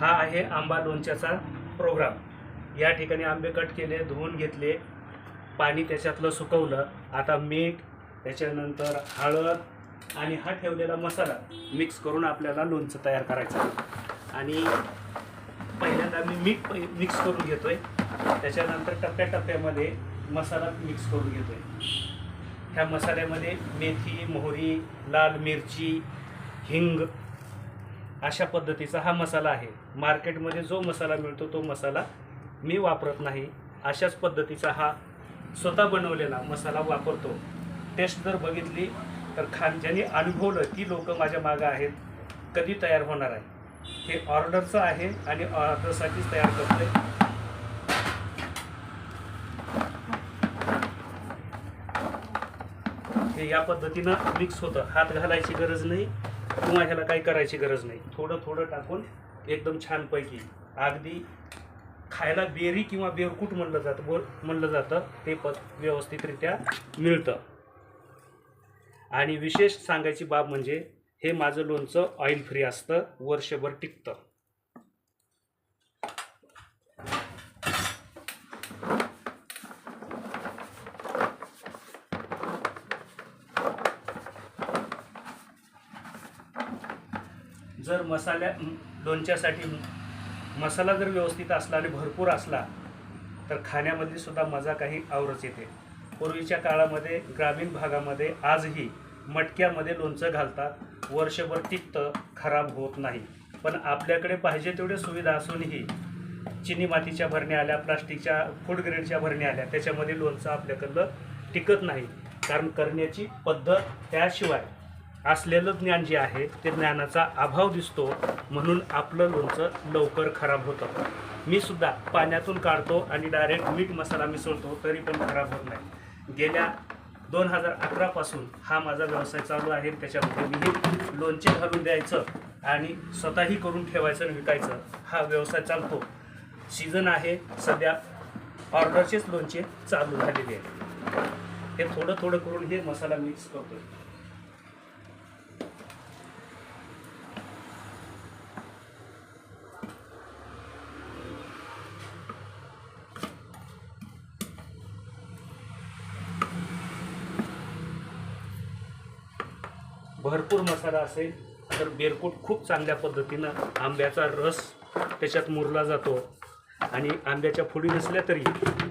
हा आहे आंबा लोणच्याचा प्रोग्राम या ठिकाणी आंबे कट केले धुवून घेतले पाणी त्याच्यातलं सुकवलं. आता मीठ त्याच्यानंतर हळद आणि हा ठेवलेला मसाला मिक्स करून आपल्याला लोणचं तयार करायचं आणि पहिल्यांदा मी मीठ मिक्स करून घेतोय. त्याच्यानंतर टप्प्याटप्प्यामध्ये मसाला मिक्स करून घेतोय. ह्या मसाल्यामध्ये मेथी मोहरी लाल मिरची हिंग अशा पद्धतीचा हा मसाला आहे. मार्केटमध्ये जो मसाला मिळतो तो मसाला मी वापरत नाही. अशाच पद्धतीचा हा स्वतः बनवलेला मसाला वापरतो. टेस्ट जर बघितली तर खान ज्यांनी अनुभवलं ती लोकं माझ्या मागं आहेत. कधी तयार होणार आहे? हे ऑर्डरचं आहे आणि ऑर्डरसाठीच तयार करतोय. हे या पद्धतीनं मिक्स होतं. हात घालायची गरज नाही. किंवा ह्याला काही करायची गरज नाही. थोडं थोडं टाकून एकदम छानपैकी. अगदी खायला बेरी किंवा बेरकूट म्हणलं जातं बोल म्हणलं जातं ते पद व्यवस्थितरित्या मिळतं. आणि विशेष सांगायची बाब म्हणजे हे माझं लोणचं ऑइल फ्री असतं वर्षभर टिकतं. जर मसाल्या लोणच्यासाठी मसाला जर व्यवस्थित असला आणि भरपूर असला तर खाण्यामध्ये सुद्धा मजा काही आवरच येते. पूर्वीच्या काळामध्ये ग्रामीण भागामध्ये आजही मटक्यामध्ये लोणचं घालतात. वर्षभर टिकतं खराब होत नाही. पण आपल्याकडे पाहिजे तेवढ्या सुविधा असूनही चिनी मातीच्या भरण्या आल्या प्लास्टिकच्या फूड ग्रेडच्या भरण्या आल्या त्याच्यामध्ये लोणचं आपल्याकडलं टिकत नाही. कारण करण्याची पद्धत त्याशिवाय असलेलं ज्ञान जे आहे ते ज्ञानाचा अभाव दिसतो म्हणून आपलं लोणचं लवकर खराब होतं. मी सुद्धा पाण्यातून काढतो आणि डायरेक्ट मीठ मसाला मिसळतो तरी पण खराब होत नाही. गेल्या दोन हजार अकरापासून हा माझा व्यवसाय चालू आहे त्याच्यामध्ये मी लोणचे घालून द्यायचं आणि स्वतःही करून ठेवायचं आणि विकायचं हा व्यवसाय चालतो. सीझन आहे सध्या ऑर्डरचेच लोणचे चालू झालेले आहे हे थोडं थोडं करून हे मसाला मिक्स करतो भरपूर मसाला असेल तर बेरकूट खूप चांगल्या पद्धतीनं आंब्याचा रस त्याच्यात मुरला जातो. आणि आंब्याच्या फुडी नसल्या तरी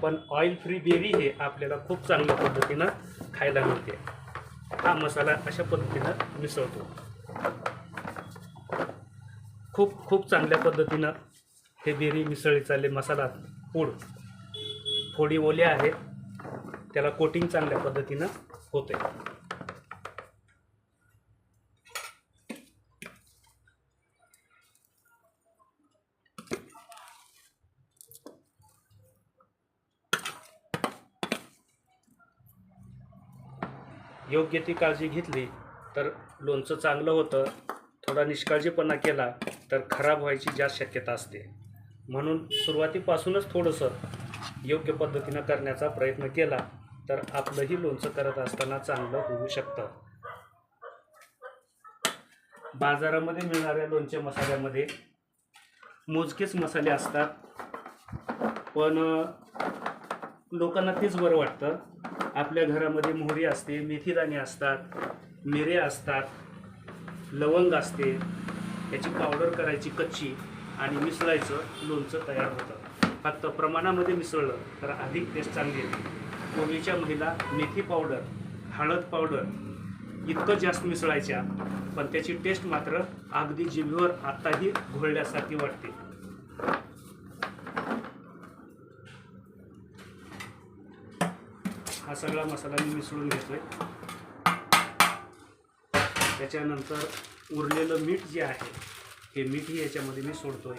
पण ऑइल फ्री बेरी हे आपल्याला खूप चांगल्या पद्धतीनं खायला मिळते. हा मसाला अशा पद्धतीनं मिसळतो. खूप खूप चांगल्या पद्धतीनं हे बेरी मिसळी चालले मसाला पूड फोडी ओल्या आहेत त्याला कोटिंग चांगल्या पद्धतीनं होते योग्य ती काळजी घेतली तर लोणचं चांगलं होतं थोडा निष्काळजीपणा केला तर खराब व्हायची जास्त शक्यता असते. म्हणून सुरुवातीपासूनच थोडंसं योग्य पद्धतीनं करण्याचा प्रयत्न केला तर आपलंही लोणचं करत असताना चांगलं होऊ शकतं. बाजारामध्ये मिळणाऱ्या लोणच्या मसाल्यामध्ये मोजकेच मसाले असतात पण लोकांना तेच बरं वाटतं आपल्या घरामध्ये मोहरी असते मेथीदाणे असतात मिरे असतात लवंग असते याची पावडर करायची कच्ची आणि मिसळायचं लोणचं तयार होतं. फक्त प्रमाणामध्ये मिसळलं तर अधिक टेस्ट चांगली येते. पूर्वीच्या महिला मेथी पावडर हळद पावडर इतकं जास्त मिसळायच्या पण त्याची टेस्ट मात्र अगदी जिभेवर आत्ताही घोळल्यासारखी वाटते. हा सगळा मसाला मी मिसळून घेतोय. त्याच्यानंतर उरलेलं मीठ जे आहे हे मीठही याच्यामध्ये मी सोडतोय.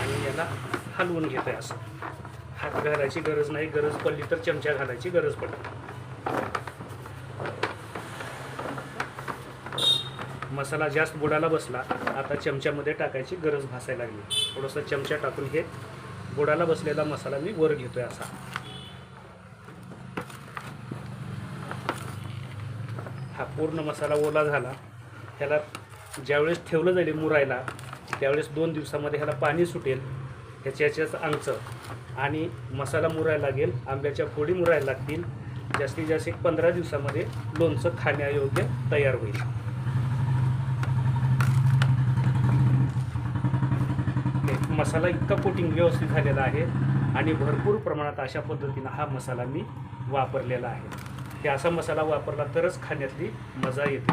आणि याला हलवून आहे असं. हात घालायची गरज नाही गरज पडली तर चमचा घालायची गरज पडते मसाला जास्त बुडाला बसला आता चमच्यामध्ये टाकायची गरज भासायला लागली. थोडंसं चमचा टाकून हे बुडाला बसलेला मसाला मी वर घेतोय असा. हा पूर्ण मसाला ओला झाला. ह्याला ज्यावेळेस ठेवलं जाईल मुरायला त्यावेळेस दोन दिवसामध्ये ह्याला पाणी सुटेल ह्याच्या ह्याच्याच अंगचं आणि मसाला मुरायला लागेल आंब्याच्या फोडी मुरायला लागतील. जास्तीत जास्त एक पंधरा दिवसामध्ये लोणचं खाण्यायोग्य तयार होईल हे मसाला इतका कोटिंग व्यवस्थित झालेला आहे आणि भरपूर प्रमाणात अशा पद्धतीनं हा मसाला मी वापरलेला आहे. ते असा मसाला वापरला तरच खाण्यातली मजा येते.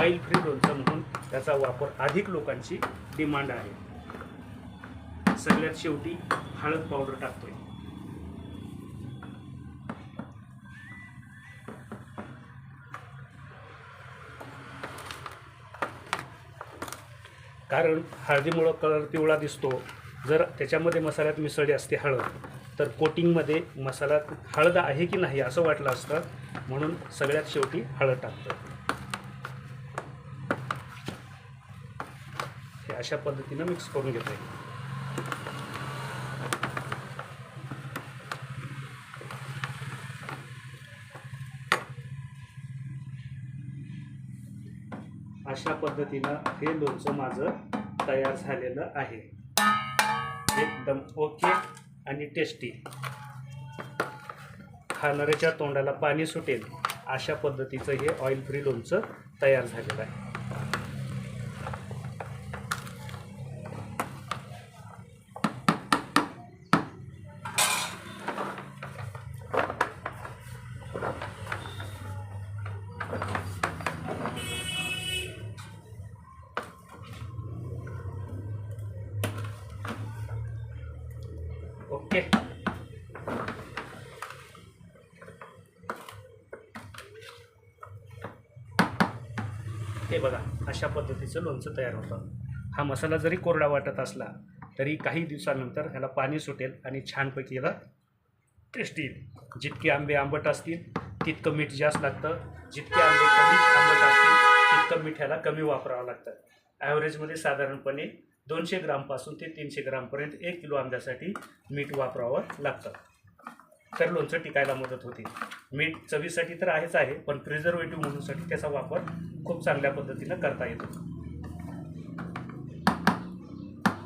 ऑइल फ्री लोणचं म्हणून त्याचा वापर अधिक लोकांची डिमांड आहे. सगळ्यात शेवटी हळद पावडर टाकतोय. कारण हळदीमुळं कलर पिवळा दिसतो. जर त्याच्यामध्ये मसाल्यात मिसळली असते हळद तर कोटिंगमध्ये मसाला हळद आहे की नाही असं वाटलं असतं म्हणून सगळ्यात शेवटी हळद टाकतं. हे अशा पद्धतीनं मिक्स करून घेतो आहे अशा पद्धतीनं हे लोणचं माझं तयार झालेलं आहे. एकदम ओके आणि टेस्टी. खाणाऱ्याच्या तोंडाला पाणी सुटेल अशा पद्धतीचं हे ऑइल फ्री लोणचं तयार झालेलं आहे. ओके. हे बघा अशा पद्धतीचं लोणचं तयार होतं. हा मसाला जरी कोरडा वाटत असला तरी काही दिवसानंतर ह्याला पाणी सुटेल आणि छानपैकी याला टेस्ट येईल. जितके आंबे आंबट असतील तितकं मीठ जास्त लागतं. जितके आंबे कमी आंबट असतील तितकं मीठ ह्याला कमी वापरावं लागतं. ॲव्हरेजमध्ये साधारणपणे दोनशे ग्रामपासून ते तीनशे ग्रामपर्यंत एक किलो आंब्यासाठी मीठ वापरावं लागतं. तर लोणचं टिकायला मदत होते. मीठ चवीसाठी तर आहेच आहे पण प्रिझर्वेटिव्ह म्हणूनसाठी त्याचा वापर खूप चांगल्या पद्धतीनं करता येतो.